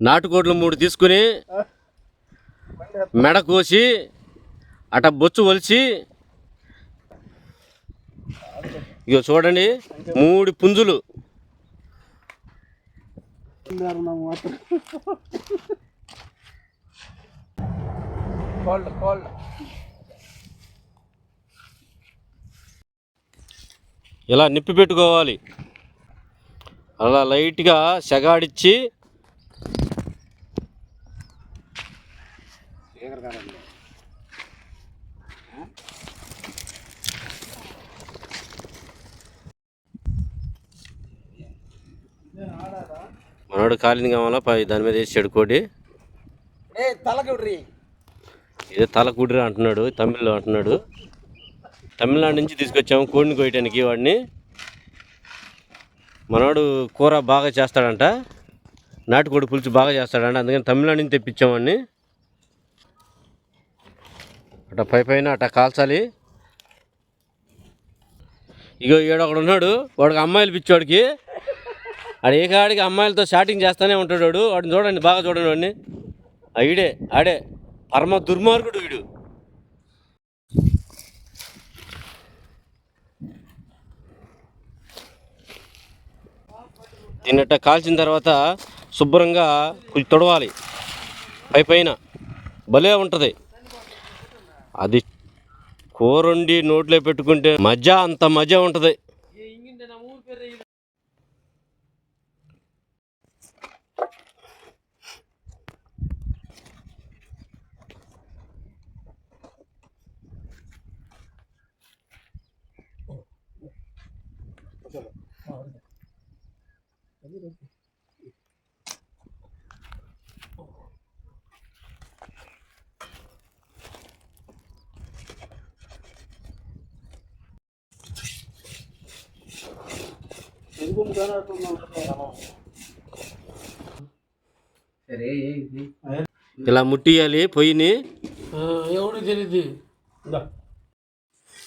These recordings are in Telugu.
నాటుకోడ్లు మూడు తీసుకుని మెడ కోసి అట బొచ్చు ఒలిచి ఇగో చూడండి మూడు పుంజులు. కోల్డ్ కోల్డ్ ఇలా నిప్పి పెట్టుకోవాలి. అలా లైట్గా సెగాడిచ్చి మనోడు కాలింది కావాలా? పై దాని మీద వేసాడు కోడి ఏ తలకి ఇదే తల కుడిరా అంటున్నాడు తమిళ్ళో అంటున్నాడు. తమిళనాడు నుంచి తీసుకొచ్చాము కోడిని కోయటానికి వాడిని. మనవాడు కూర బాగా చేస్తాడంట. నాటుకోడి పులుసు బాగా చేస్తాడంట అందుకని తమిళనాడు నుంచి తెప్పించాం వాడిని. అట పై పైన అట కాల్చాలి. ఇగో ఈడ ఒకడు ఉన్నాడు వాడికి అమ్మాయిలు పిచ్చోడికి. ఆడు ఏ కాడికి అమ్మాయిలతో షాటింగ్ చేస్తూనే ఉంటాడు వాడు వాడిని చూడండి బాగా చూడండి వాడిని. ఈడే ఆడే. పరమ దుర్మార్గుడు వీడు దీన్నట్ట కాల్చిన తర్వాత శుభ్రంగా కొంచెం తొడవాలి. పై పైన. భలే ఉంటుంది. అది కూరండి నోట్లో పెట్టుకుంటే మజా అంత మజా ఉంటుంది. సరే ఇలా ముట్టియాలి పొయ్యిని. ఎవడు తెలియదు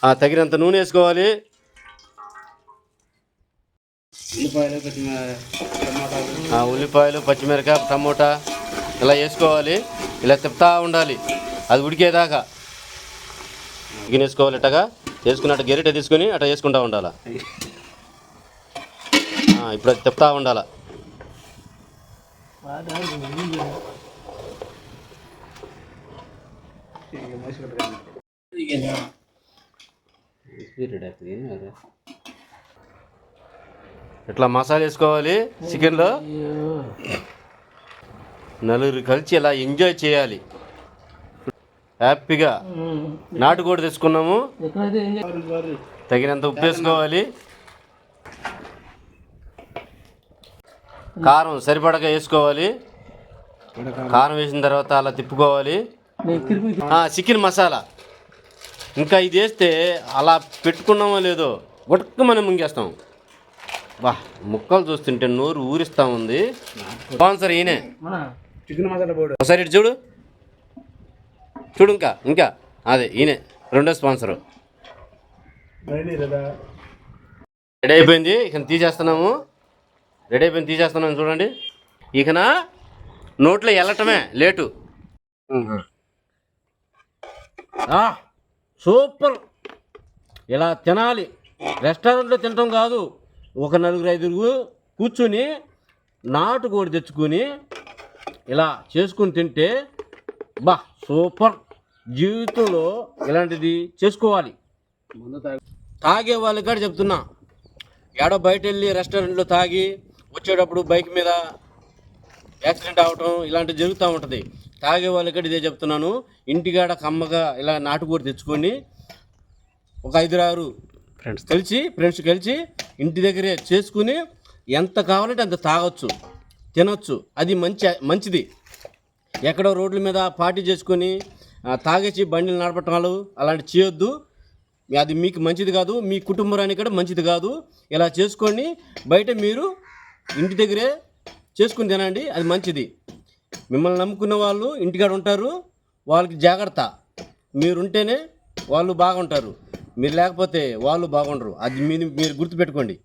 ఆ తగినంత నూనె వేసుకోవాలి. ఉల్లిపాయలు పచ్చిమిరపకాయ టమోటా ఇలా వేసుకోవాలి. ఇలా తిప్పుతా ఉండాలి. అది ఉడికేదాకా. చికెన్ వేసుకోవాలి ఇట్టగా వేసుకున్నట్టు గెరిట తీసుకొని అట్లా వేసుకుంటా ఉండాలి. ఆ, ఇప్పుడు అది తిప్పుతా ఉండాలి. ఇట్లా మసాలా వేసుకోవాలి? చికెన్లో? నలుగురు కలిసి ఇలా ఎంజాయ్ చేయాలి. హ్యాపీగా. నాటుకోడి తెచ్చుకున్నాము. తగినంత ఉప్పు వేసుకోవాలి. కారం సరిపడగా వేసుకోవాలి. కారం వేసిన తర్వాత అలా తిప్పుకోవాలి. Chicken masala. ఇంకా ఇది వేస్తే అలా పెట్టుకున్నామో లేదో ఉడక మనం ముంగేస్తాం. బా ముక్కలు చూస్తుంటే నోరు ఊరిస్తా ఉంది. స్పాన్సర్ ఈయనే. Chicken masala powder. ఒకసారి ఇటు చూడు. చూడు ఇంకా ఇంకా. అదే ఈయనే. రెండో స్పాన్సరు. రెడీ అయిపోయింది. ఇక తీసేస్తున్నాము. రెడీ అయిపోయింది తీసేస్తున్నాము. చూడండి. ఇకన నోట్లో వెళ్ళటమే లేటు. ఆ, సూపర్. ఇలా తినాలి. రెస్టారెంట్లో తినటం కాదు. ఒక నలుగురు ఐదుగురు కూర్చుని నాటుకోడి తెచ్చుకొని ఇలా చేసుకుని తింటే బా సూపర్. జీవితంలో ఇలాంటిది చేసుకోవాలి. తాగే వాళ్ళకి కూడా చెప్తున్నా. ఏడో బయట వెళ్ళి రెస్టారెంట్లో తాగి వచ్చేటప్పుడు బైక్ మీద యాక్సిడెంట్ అవటం ఇలాంటివి జరుగుతూ ఉంటుంది. తాగే వాళ్ళకి కూడా ఇదే చెప్తున్నాను. ఇంటికాడ కమ్మగా ఇలా నాటుకూర తెచ్చుకొని ఒక ఐదుగురు ఫ్రెండ్స్ కలిసి ఫ్రెండ్స్ కలిసి ఇంటి దగ్గరే చేసుకుని ఎంత కావాలంటే అంత తాగొచ్చు తినొచ్చు. అది మంచి మంచిది. ఎక్కడో రోడ్ల మీద పార్టీ చేసుకొని ఆ, తాగేసి బండిలు నడపటాలు అలాంటి చేయొద్దు. అది మీకు మంచిది కాదు మీ కుటుంబానికి కూడా మంచిది కాదు. ఇలా చేసుకొని బయట మీరు ఇంటి దగ్గరే చేసుకుని తినండి అది మంచిది. మిమ్మల్ని నమ్ముకున్న వాళ్ళు ఇంటికాడ ఉంటారు వాళ్ళకి జాగ్రత్త. మీరుంటేనే వాళ్ళు బాగుంటారు. మీరు లేకపోతే వాళ్ళు బాగుండరు. అది మీరు మీరు గుర్తుపెట్టుకోండి.